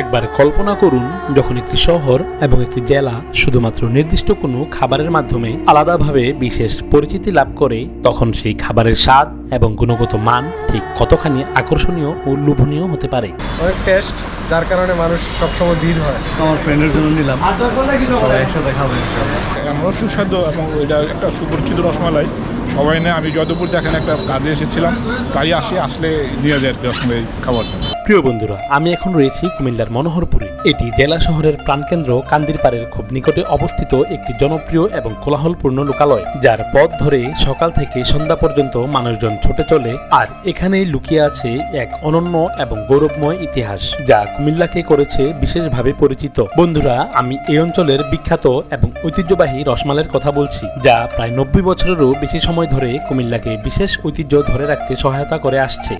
একবার কল্পনা করুন যখন একটি শহর এবং একটি জেলা শুধুমাত্র নির্দিষ্ট কোনো খাবারের মাধ্যমে আলাদাভাবে বিশেষ পরিচিতি লাভ করে তখন সেই খাবারের স্বাদ এবং গুণগত মান ঠিক কতখানি আকর্ষণীয় ও লোভনীয় হতে পারে। অনেক টেস্ট যার কারণে মানুষ সবসময় ভিড় হয়। আমার ফ্রেন্ডের জন্য নিলাম। সবাই একসাথে খাব এমনও সুস্বাদু এবং এটা একটা সুপরিচিত রসমালাই। সবাই নেই আমি যদপুর দেখেন একটা কাজে এসেছিলাম। তাই আসি আসলে নিয়ে যায় আর কি রসমালাই খাবার জন্য। প্রিয় বন্ধুরা, আমি এখন রয়েছি কুমিল্লার মনোহরপুরে। এটি জেলা শহরের প্রাণকেন্দ্র কান্দিরপাড়ের খুব নিকটে অবস্থিত একটি জনপ্রিয় এবং কোলাহলপূর্ণ লোকালয়, যার পথ ধরে সকাল থেকে সন্ধ্যা পর্যন্ত মানুষজন ছুটে চলে আর এখানেই লুকিয়ে আছে এক অনন্য এবং গৌরবময় ইতিহাস, যা কুমিল্লাকে করেছে বিশেষভাবে পরিচিত। বন্ধুরা, আমি এই অঞ্চলের বিখ্যাত এবং ঐতিহ্যবাহী রসমালের কথা বলছি, যা প্রায় নব্বই বছরেরও বেশি সময় ধরে কুমিল্লাকে বিশেষ ঐতিহ্য ধরে রাখতে সহায়তা করে আসছে।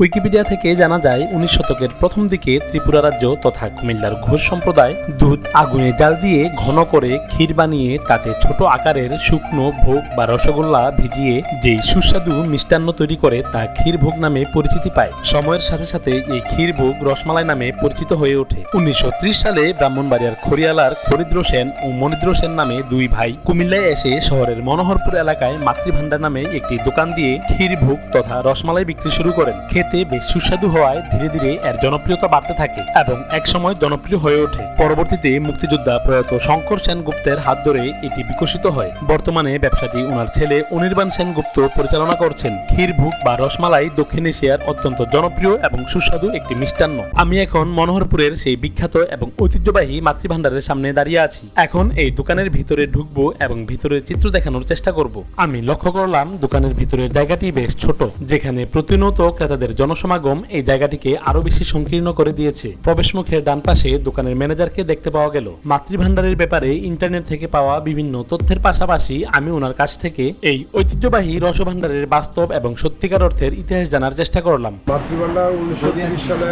উইকিপিডিয়া থেকে জানা যায়, উনিশ শতকের প্রথম দিকে ত্রিপুরা রাজ্য তথা কুমিল্লার ঘোষ সম্প্রদায় দুধ আগুনে জাল দিয়ে ঘন করে ক্ষীর বানিয়ে তাতে ছোট আকারের শুকনো ভোগ বা রসগোল্লা ভিজিয়ে যে সুস্বাদু মিষ্টান্ন তৈরি করে তা ক্ষীর ভোগ নামে পরিচিতি পায়। সময়ের সাথে সাথে এই ক্ষীর ভোগ রসমালাই নামে পরিচিত হয়ে ওঠে। উনিশশো ত্রিশ সালে ব্রাহ্মণবাড়িয়ার খড়িয়ালার খরিদ্র সেন ও মনিদ্র সেন নামে দুই ভাই কুমিল্লায় এসে শহরের মনোহরপুর এলাকায় মাতৃভান্ডার নামে একটি দোকান দিয়ে ক্ষীর ভোগ তথা রসমালাই বিক্রি শুরু করেন। খেতে বেশ সুস্বাদু হওয়ায় ধীরে ধীরে এর জনপ্রিয়তা বাড়তে থাকে এবং একসময় জনপ্রিয় হয়ে ওঠে। পরবর্তীতে মুক্তিযোদ্ধা প্রয়াত শঙ্কর সেনগুপ্তের হাত ধরে এটি বিকশিত হয়। বর্তমানে ব্যবসাটি ওনার ছেলে অনির্বাণ সেনগুপ্ত পরিচালনা করছেন। ক্ষীরভোগ বা রসমালাই দক্ষিণ এশিয়ার অত্যন্ত জনপ্রিয় এবং সুস্বাদু একটি মিষ্টান্ন। আমি এখন মনোহরপুরের সেই বিখ্যাত এবং ঐতিহ্যবাহী মাতৃভাণ্ডারের সামনে দাঁড়িয়ে আছি। এখন এই দোকানের ভিতরে ঢুকবো এবং ভিতরের চিত্র দেখানোর চেষ্টা করব। আমি লক্ষ্য করলাম দোকানের ভিতরের জায়গাটি বেশ ছোট, যেখানে প্রতিনিয়ত ক্রেতাদের জনসমাগম এই জায়গাটিকে আরও বেশি সংকীর্ণ করে দিয়েছে। প্রবেশমুখের ডান পাশে দোকানের ম্যানেজারকে দেখতে পাওয়া গেল। মাতৃভাণ্ডারের ব্যাপারে ইন্টারনেট থেকে পাওয়া বিভিন্ন তথ্যের পাশাপাশি আমি ওনার কাছ থেকে এই ঐতিহ্যবাহী রসভাণ্ডারের বাস্তব এবং সত্যিকার অর্থের ইতিহাস জানার চেষ্টা করলাম। মাতৃভান্ডার উনিশশো সালে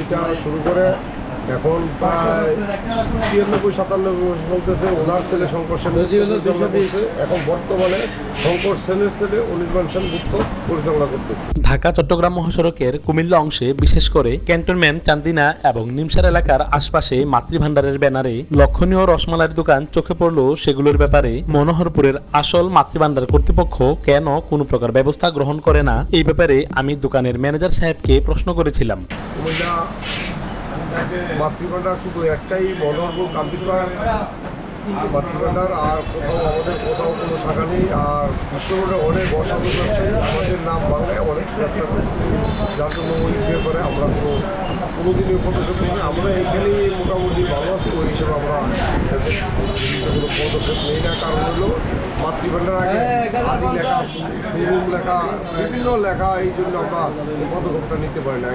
এটা শুরু করে এখন প্রায় ছিয়ানব্বই সাতানব্বই বছর চলতেছে ওনার ছেলে শঙ্কর সেন এখন বর্তমানে শঙ্কর সেনের ছেলে অনির্বাণ সেনগুপ্ত পরিচালনা করতেছে। ঢাকা চট্টগ্রাম মহাসড়কের কুমিল্লা অংশে বিশেষ করে ক্যান্টনমেন্ট চান্দিনা এবং নিমসার এলাকার আশপাশে মাতৃভান্ডারের ব্যানারে লক্ষণীয় রসমালাইয়ের দোকান চোখে পড়ল সেগুলোর ব্যাপারে মনোহরপুরের আসল মাতৃভান্ডার কর্তৃপক্ষ কেন কোনো প্রকার ব্যবস্থা গ্রহণ করে না? এই ব্যাপারে আমি দোকানের ম্যানেজার সাহেবকে প্রশ্ন করেছিলাম। কুমিল্লা মাতৃভান্ডার শুধু একটাই মনোহরপুর কান্তিপাড় মাতৃভান্ডার আর কোথাও আমাদের কোথাও কোনো শাখা নেই। আর বিশ্ব রোডে অনেক অসাধু ব্যবসায়ী আমাদের নাম বাংলায় অনেক ব্যবসা করছে যার জন্য ওই ব্যাপারে আমরা কোনো কোনোদিনই পদক্ষেপ নিই আমরা এইখানেই মোটামুটি ভালো আছি ওই হিসেবে আমরা কোনো পদক্ষেপ নেই না। কারণ হলো মাতৃভান্ডার আগে আদি লেখা শোরুম লেখা বিভিন্ন লেখা এই জন্য আমরা পদক্ষেপটা নিতে পারি না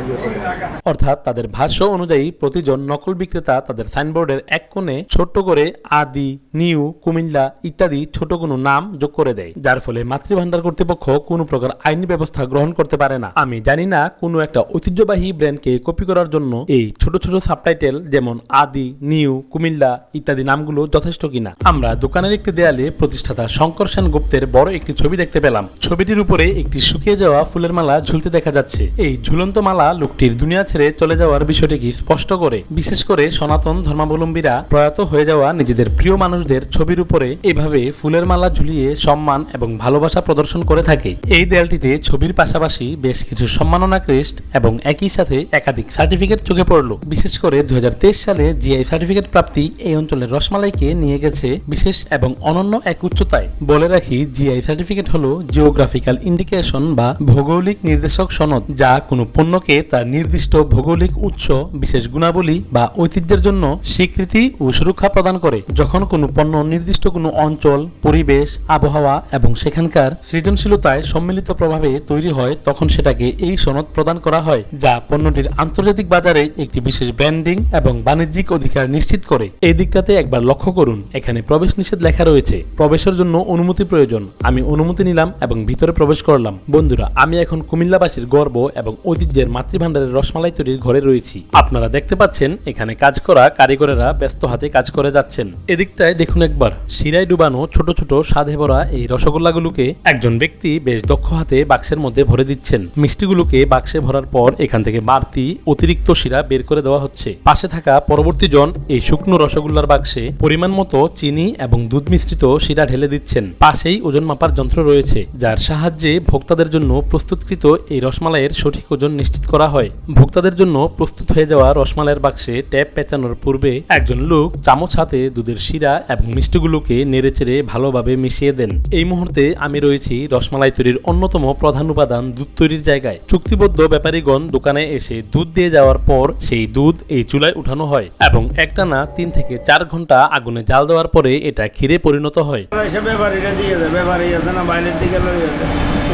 অর্থাৎ তাদের ভাষ্য অনুযায়ী প্রতিজন নকল বিক্রেতা তাদের সাইনবোর্ডের এক কোণে ছোট্ট করে আদি নিউ কুমিল্লা ইত্যাদি ছোট কোনো নাম যোগ করে দেয় যার ফলে মাতৃভান্ডার কর্তৃপক্ষ কোনো প্রকার আইনি ব্যবস্থা গ্রহণ করতে পারে না। আমি জানি না কোনো একটা ঐতিহ্যবাহী ব্র্যান্ডকে কপি করার জন্য এই ছোট ছোট সাবটাইটেল যেমন আদি নিউ কুমিল্লা ইত্যাদি নামগুলো যথেষ্ট কিনা। আমরা দোকানের একটি দেয়ালে প্রতিষ্ঠাতা শঙ্কর সেন গুপ্তের বড় একটি ছবি দেখতে পেলাম। ছবিটির উপরে একটি শুকিয়ে যাওয়া ফুলের মালা ঝুলতে দেখা যাচ্ছে। এই ঝুলন্ত মালা লোকটির দুনিয়া ছেড়ে চলে যাওয়ার বিষয়টিকে স্পষ্ট করে, বিশেষ করে সনাতন ধর্মাবলম্বীরা প্রয়াত হয়ে যাওয়া নিজেদের প্রিয় মানুষদের ছবির উপরে এভাবে ফুলের মালা ঝুলিয়ে সম্মান এবং ভালোবাসা প্রদর্শন করে থাকে। এই দেয়ালটিতে ছবির পাশাপাশি বেশ কিছু সম্মাননা ক্রেস্ট এবং একই সাথে একাধিক সার্টিফিকেট চোখে পড়ল। বিশেষ করে দুই হাজার তেইশ সালে জিআই সার্টিফিকেট প্রাপ্তি এই অঞ্চলের রসমালাইকে নিয়ে গেছে বিশেষ এবং অনন্য এক উচ্চতায়। বলে রাখি জিআই সার্টিফিকেট হলো জিওগ্রাফিক্যাল ইন্ডিকেশন বা ভৌগোলিক নির্দেশক সনদ, যা কোনো পণ্যকে তার নির্দিষ্ট ভৌগোলিক উৎস, বিশেষ গুণাবলী বা ঐতিহ্যের জন্য স্বীকৃতি ও সুরক্ষা প্রদান করে। যখন কোনো পণ্য নির্দিষ্ট কোনো অঞ্চল, পরিবেশ, আবহাওয়া এবং সেখানকার সৃজনশীলতায় সম্মিলিত প্রভাবে তৈরি হয়, তখন সেটাকে এই সনদ প্রদান করা হয়, যা পণ্যটির আন্তর্জাতিক বাজারে একটি বিশেষ ব্র্যান্ডিং এবং বাণিজ্যিক অধিকার নিশ্চিত করে। এই দিকটাতে একবার লক্ষ্য করুন, এখানে প্রবেশ নিষেধ লেখা রয়েছে। প্রবেশের জন্য জন্য অনুমতি প্রয়োজন। আমি অনুমতি নিলাম এবং ভিতরে প্রবেশ করলাম। বন্ধুরা, আমি এখন কুমিল্লাবাসীর গর্ব এবং ঐতিহ্যের মাতৃভাণ্ডারের রসমালাই তৈরির ঘরে রয়েছি। আপনারা দেখতে পাচ্ছেন, এখানে কাজ করা কারিগরেরা ব্যস্ত হাতে কাজ করে যাচ্ছেন। এদিকটায় দেখুন একবার, শিরায় ডুবানো ছোট ছোট স্বাদে ভরা এই রসগোল্লাগুলোকে একজন ব্যক্তি বেশ দক্ষ হাতে বাক্সের মধ্যে ভরে দিচ্ছেন। মিষ্টিগুলোকে বাক্সে ভরার পর এখান থেকে বাড়তি অতিরিক্ত শিরা বের করে দেওয়া হচ্ছে। পাশে থাকা পরবর্তী জন এই শুকনো রসগোল্লার বাক্সে পরিমাণ মতো চিনি এবং দুধ মিশ্রিত শিরা ঢেলে দিচ্ছেন পাশেই ওজন মাপার যন্ত্র রয়েছে, যার সাহায্যে ভোক্তাদের জন্য প্রস্তুতকৃত এই রসমালাইয়ের সঠিক ওজন নিশ্চিত করা হয়। ভোক্তাদের জন্য প্রস্তুত হয়ে যাওয়া রসমালাইয়ের বাক্সে ট্যাপ পেঁচানোর পূর্বে একজন লোক চামচ হাতে দুধের শিরা এবং মিষ্টিগুলোকে নেড়েচেড়ে ভালোভাবে মিশিয়ে দেন। এই মুহূর্তে আমি রয়েছি রসমালাই তৈরির অন্যতম প্রধান উপাদান দুধ তৈরির জায়গায়। চুক্তিবদ্ধ ব্যাপারীগণ দোকানে এসে দুধ দিয়ে যাওয়ার পর সেই দুধ এই চুলায় উঠানো হয় এবং একটানা তিন থেকে চার ঘণ্টা আগুনে জাল দেওয়ার পরে এটা ক্ষীরে পরিণত হয়। এসে ব্যাপারীরা দিয়ে যায় ব্যাপারী আছে না বাইরের দিকে লই আছে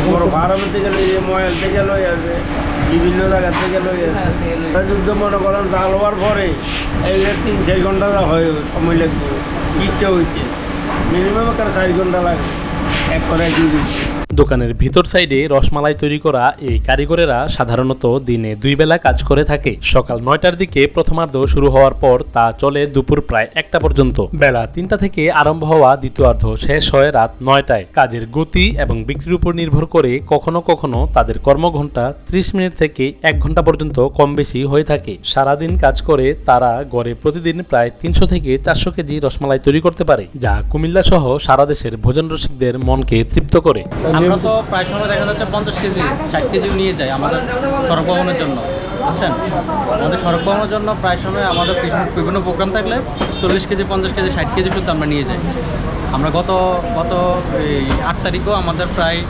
বড় ফার্মের থেকে লই ময়েল থেকে লই আছে বিভিন্ন জায়গা থেকে লই আছে যুদ্ধ মনে করেন জাল হওয়ার পরে এই যে তিন চার ঘণ্টা হয় সময় লাগবে ইটটা হইতে। মিনিমাম একটা চার ঘণ্টা লাগে এক করে দিচ্ছে দোকানের ভিতর সাইডে রসমালাই তৈরি করা এই কারিগরেরা সাধারণত দিনে দুই বেলা কাজ করে থাকে। সকাল নয়টার দিকে প্রথমার্ধ শুরু হওয়ার পর তা চলে দুপুর প্রায় একটা পর্যন্ত। বেলা তিনটা থেকে আরম্ভ হওয়া দ্বিতীয়ার্ধ শেষ হয় রাত নয়টায়। কাজের গতি এবং বিক্রির উপর নির্ভর করে কখনো কখনো তাদের কর্মঘণ্টা ত্রিশ মিনিট থেকে এক ঘণ্টা পর্যন্ত কম বেশি হয়ে থাকে। সারাদিন কাজ করে তারা গড়ে প্রতিদিন প্রায় তিনশো থেকে চারশো কেজি রসমালাই তৈরি করতে পারে, যা কুমিল্লা সহ সারা দেশের ভোজন রসিকদের মনকে তৃপ্ত করে। আমরা তো প্রায় সময় দেখা যাচ্ছে পঞ্চাশ কেজি, ষাট কেজিও নিয়ে যাই আমাদের সড়ক ভবনের জন্য, বুঝছেন? আমাদের সড়ক ভবনের জন্য প্রায় সময় আমাদের বিভিন্ন- বিভিন্ন প্রোগ্রাম থাকলে চল্লিশ কেজি, পঞ্চাশ কেজি, ষাট কেজি শুধু আমরা নিয়ে যাই। আমরা গত গত এই আট তারিখেও আমাদের প্রায়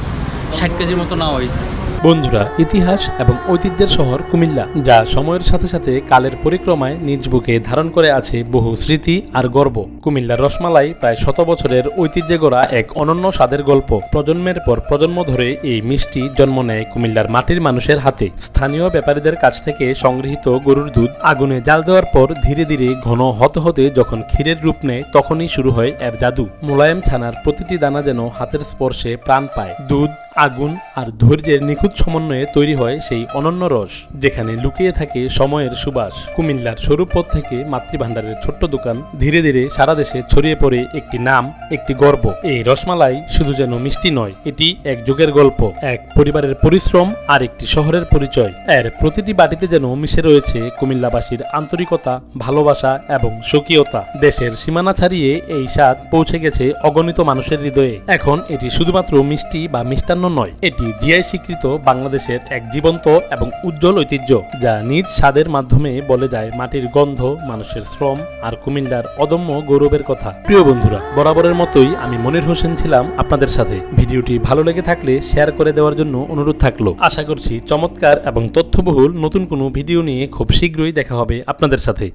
ষাট কেজির মতো নেওয়া হয়েছে। বন্ধুরা, ইতিহাস এবং ঐতিহ্যের শহর কুমিল্লা, যা সময়ের সাথে সাথে কালের পরিক্রমায় নিজ বুকে ধারণ করে আছে বহু স্মৃতি আর গর্ব। কুমিল্লার রসমালাই প্রায় শত বছরের ঐতিহ্যে গড়া এক অনন্য স্বাদের গল্প। প্রজন্মের পর প্রজন্ম ধরে এই মিষ্টি জন্ম নেয় কুমিল্লার মাটির মানুষের হাতে। স্থানীয় ব্যাপারীদের কাছ থেকে সংগৃহীত গরুর দুধ আগুনে জাল দেওয়ার পর ধীরে ধীরে ঘন হতে হতে যখন ক্ষীরের রূপ নেয়, তখনই শুরু হয় এর জাদু। মোলায়েম ছানার প্রতিটি দানা যেন হাতের স্পর্শে প্রাণ পায়। দুধ আগুন আর ধৈর্যের নিখুঁত সমন্বয়ে তৈরি হয় সেই অনন্য রস, যেখানে লুকিয়ে থাকে সময়ের সুবাস। কুমিল্লার স্বরূপপথ থেকে মাতৃভাণ্ডারের ছোট্ট দোকান ধীরে ধীরে সারা দেশে ছড়িয়ে পড়ে একটি নাম, একটি গর্ব। এই রসমালাই শুধু যেন মিষ্টি নয়, এটি এক যুগের গল্প, এক পরিবারের পরিশ্রম আর একটি শহরের পরিচয়। এর প্রতিটি বাটিতে যেন মিশে রয়েছে কুমিল্লাবাসীর আন্তরিকতা, ভালোবাসা এবং স্বকীয়তা। দেশের সীমানা ছাড়িয়ে এই স্বাদ পৌঁছে গেছে অগণিত মানুষের হৃদয়ে। এখন এটি শুধুমাত্র মিষ্টি বা মিষ্টান্ন নয়। এটি জিআই স্বীকৃত বাংলাদেশের এক জীবন্ত এবং উজ্জ্বল ঐতিহ্য, যা নিজ স্বাদের মাধ্যমে বলে যায় মাটির গন্ধ, মানুষের শ্রম আর কুমিল্লার অদম্য গৌরবের কথা। প্রিয় বন্ধুরা, বরাবরের মতোই আমি মনির হোসেন ছিলাম আপনাদের সাথে। ভিডিওটি ভালো লেগে থাকলে শেয়ার করে দেওয়ার জন্য অনুরোধ থাকল। আশা করছি চমৎকার এবং তথ্যবহুল নতুন কোনো ভিডিও নিয়ে খুব শীঘ্রই দেখা হবে আপনাদের সাথে।